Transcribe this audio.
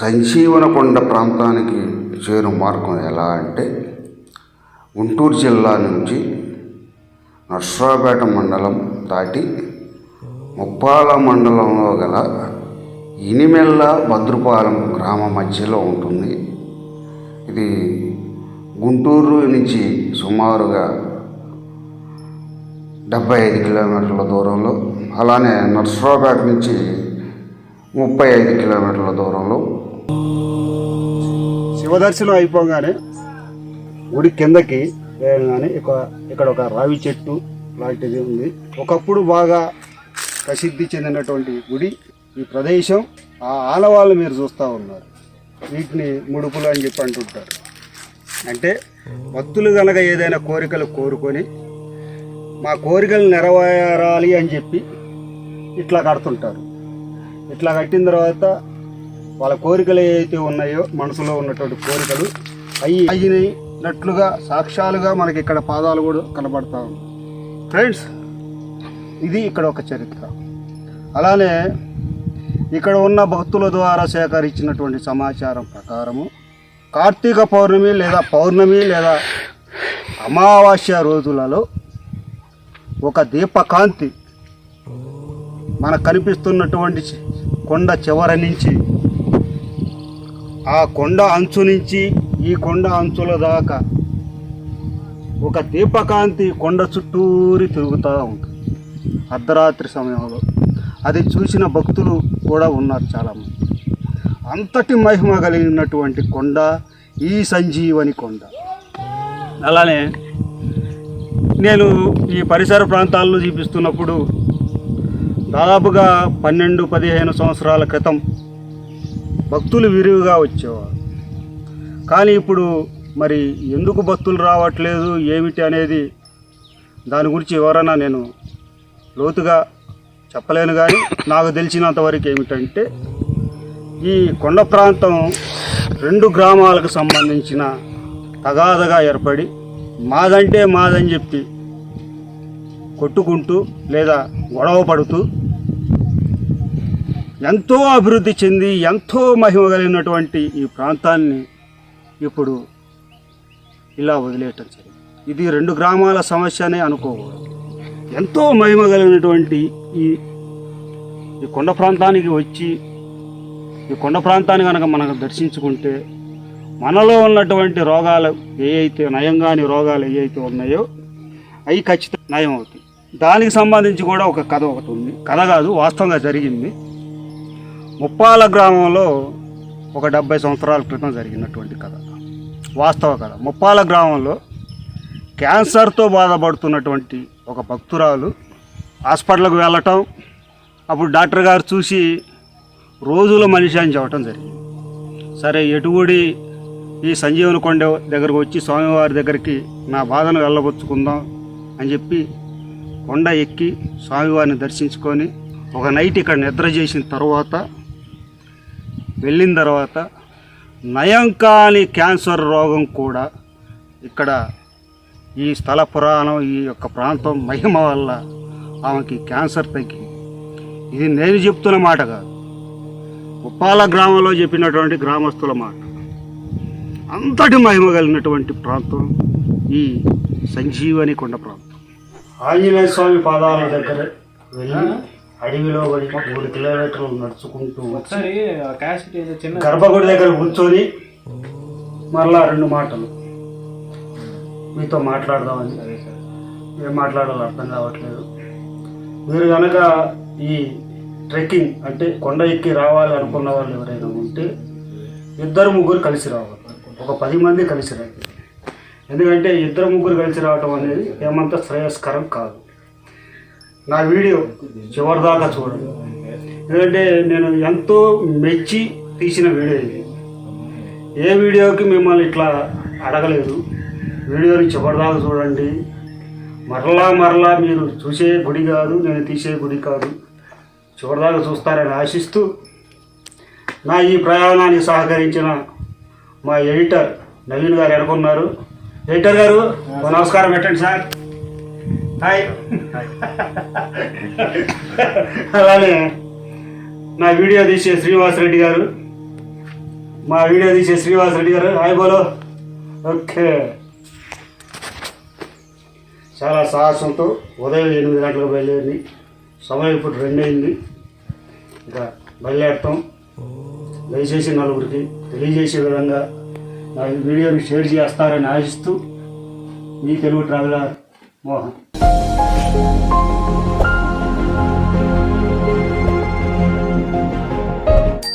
సంజీవనకొండ ప్రాంతానికి చేరు మార్గం ఎలా అంటే గుంటూరు జిల్లా నుంచి నర్సరావుపేట మండలం దాటి ముప్పాల మండలంలో గల ఇనిమెల్ల భద్రపాలెం గ్రామ మధ్యలో ఉంటుంది. ఇది గుంటూరు నుంచి సుమారుగా డెబ్బై ఐదు కిలోమీటర్ల దూరంలో అలానే నర్సరావుపేట నుంచి ముప్పై ఐదు కిలోమీటర్ల దూరంలో శివదర్శనం అయిపోగానే గుడి కిందకి వేయగానే ఇక ఇక్కడ ఒక రావి చెట్టు లాంటిది ఉంది. ఒకప్పుడు బాగా ప్రసిద్ధి చెందినటువంటి గుడి ఈ ప్రదేశం. ఆ ఆనవాళ్ళు మీరు చూస్తూ ఉన్నారు. వీటిని ముడుపులు అని చెప్పి అంటుంటారు. అంటే భక్తులు కనుక ఏదైనా కోరికలు కోరుకొని మా కోరికలు నెరవేరాలి అని చెప్పి ఇట్లా కడుతుంటారు. ఇట్లా కట్టిన తర్వాత వాళ్ళ కోరికలు ఏవైతే ఉన్నాయో మనసులో ఉన్నటువంటి కోరికలు అవి అయినట్లుగా సాక్ష్యాలుగా మనకి ఇక్కడ పాదాలు కూడా కనబడతా ఫ్రెండ్స్ ఇది ఇక్కడ ఒక చరిత్ర. అలానే ఇక్కడ ఉన్న భక్తుల ద్వారా సేకరించినటువంటి సమాచారం ప్రకారము కార్తీక పౌర్ణమి లేదా పౌర్ణమి లేదా అమావాస్య రోజులలో ఒక దీపకాంతి మనకు కనిపిస్తున్నటువంటి కొండ చివర నుంచి ఆ కొండ అంచు నుంచి ఈ కొండ అంచుల దాకా ఒక దీపకాంతి కొండ చుట్టూరి తిరుగుతూ ఉంటుంది. అర్ధరాత్రి సమయంలో. అది చూసిన భక్తులు కూడా ఉన్నారు చాలామంది. అంతటి మహిమ కలిగినటువంటి కొండ ఈ సంజీవని కొండ. అలానే నేను ఈ పరిసర ప్రాంతాల్లో చూపిస్తున్నప్పుడు దాదాపుగా పన్నెండు పదిహేను సంవత్సరాల క్రితం భక్తులు విరివిగా వచ్చేవారు. కానీ ఇప్పుడు మరి ఎందుకు భక్తులు రావట్లేదు ఏమిటి అనేది దాని గురించి ఎవరైనా నేను లోతుగా చెప్పలేను కానీ నాకు తెలిసినంతవరకు ఏమిటంటే ఈ కొండ ప్రాంతం రెండు గ్రామాలకు సంబంధించిన తగాదగా ఏర్పడి మాదంటే మాదని చెప్పి కొట్టుకుంటూ లేదా గొడవ పడుతూ ఎంతో అభివృద్ధి చెంది ఎంతో మహిమ కలిగినటువంటి ఈ ప్రాంతాన్ని ఇప్పుడు ఇలా వదిలేయటం జరిగింది. ఇది రెండు గ్రామాల సమస్య అనే అనుకోకూడదు. ఎంతో మహిమ కలిగినటువంటి ఈ ఈ కొండ ప్రాంతానికి వచ్చి ఈ కొండ ప్రాంతాన్ని కనుక మనకు దర్శించుకుంటే మనలో ఉన్నటువంటి రోగాలు ఏ అయితే నయం కాని రోగాలు ఏ అయితే ఉన్నాయో అవి ఖచ్చితంగా నయం అవుతాయి దానికి సంబంధించి కూడా ఒక కథ ఒకటి ఉంది. కథ కాదు వాస్తవంగా జరిగింది. ముప్పాల గ్రామంలో ఒక డెబ్బై సంవత్సరాల క్రితం జరిగినటువంటి కథ. వాస్తవ కథ. ముప్పాల గ్రామంలో క్యాన్సర్తో బాధపడుతున్నటువంటి ఒక భక్తురాలు హాస్పిటల్కి వెళ్ళటం అప్పుడు డాక్టర్ గారు చూసి రోజుల మనిషి అని చెప్పటం జరిగింది. సరే ఎటుగుడి ఈ సంజీవని కొండ దగ్గరకు వచ్చి స్వామివారి దగ్గరికి నా బాధను వెళ్ళబుచ్చుకుందాం అని చెప్పి కొండ ఎక్కి స్వామివారిని దర్శించుకొని ఒక నైట్ ఇక్కడ నిద్ర చేసిన తర్వాత వెళ్ళిన తర్వాత నయం కాని క్యాన్సర్ రోగం కూడా ఇక్కడ ఈ స్థల పురాణం ఈ యొక్క ప్రాంతం మహిమ వల్ల ఆమెకి క్యాన్సర్ తగ్గి ఇది నేను చెప్తున్న మాట కాదు. ఉప్పాల గ్రామంలో చెప్పినటువంటి గ్రామస్తుల మాట. అంతటి మహిమ కలిగినటువంటి ప్రాంతం ఈ సంజీవని కొండ ప్రాంతం. ఆంజనేయ స్వామి పాదాల దగ్గర వెళ్ళి అడవిలో పడి మూడు కిలోమీటర్లు నడుచుకుంటూ ఒకసారి గర్భగుడి దగ్గర కూర్చొని మరలా రెండు మాటలు. మీతో మాట్లాడదామని. ఏం మాట్లాడాలో అర్థం కావట్లేదు. మీరు కనుక ఈ ట్రెక్కింగ్ అంటే కొండ ఎక్కి రావాలి అనుకున్న వాళ్ళు ఎవరైనా ఉంటే ఇద్దరు ముగ్గురు కలిసి రావాలి. ఒక పది మంది కలిసి రండి ఎందుకంటే ఇద్దరు ముగ్గురు కలిసి రావటం అనేది ఏమంత శ్రేయస్కరం కాదు. నా వీడియో చివరిదాకా చూడండి. ఎందుకంటే నేను ఎంతో మెచ్చి తీసిన వీడియో ఇది. ఏ వీడియోకి మిమ్మల్ని ఇట్లా అడగలేదు. వీడియోని చివరిదాకా చూడండి. మరలా మరలా మీరు చూసే గుడి కాదు నేను తీసే గుడి కాదు. చివరిదాకా చూస్తారని ఆశిస్తూ నా ఈ ప్రయాణానికి సహకరించిన మా ఎడిటర్ నవీన్ గారు ఎడుకున్నారు. ఎడిటర్ గారు నమస్కారం పెట్టండి సార్. హాయ్ అలానే నా వీడియో తీసే శ్రీనివాస్ రెడ్డి గారు. మా వీడియో తీసే శ్రీనివాస్ రెడ్డి గారు. హాయ్ బోలో. ఓకే. చాలా సాహసంతో ఉదయం ఎనిమిది గంటలకు బయలుదేరి సమయం ఇప్పుడు రెండు అయింది. ఇంకా బయలుదేరటం దయచేసి నలుగురికి తెలియజేసే విధంగా నా వీడియోని షేర్ చేస్తారని ఆశిస్తూ మీ తెలుగు ట్రావెలర్ మోహన్. Música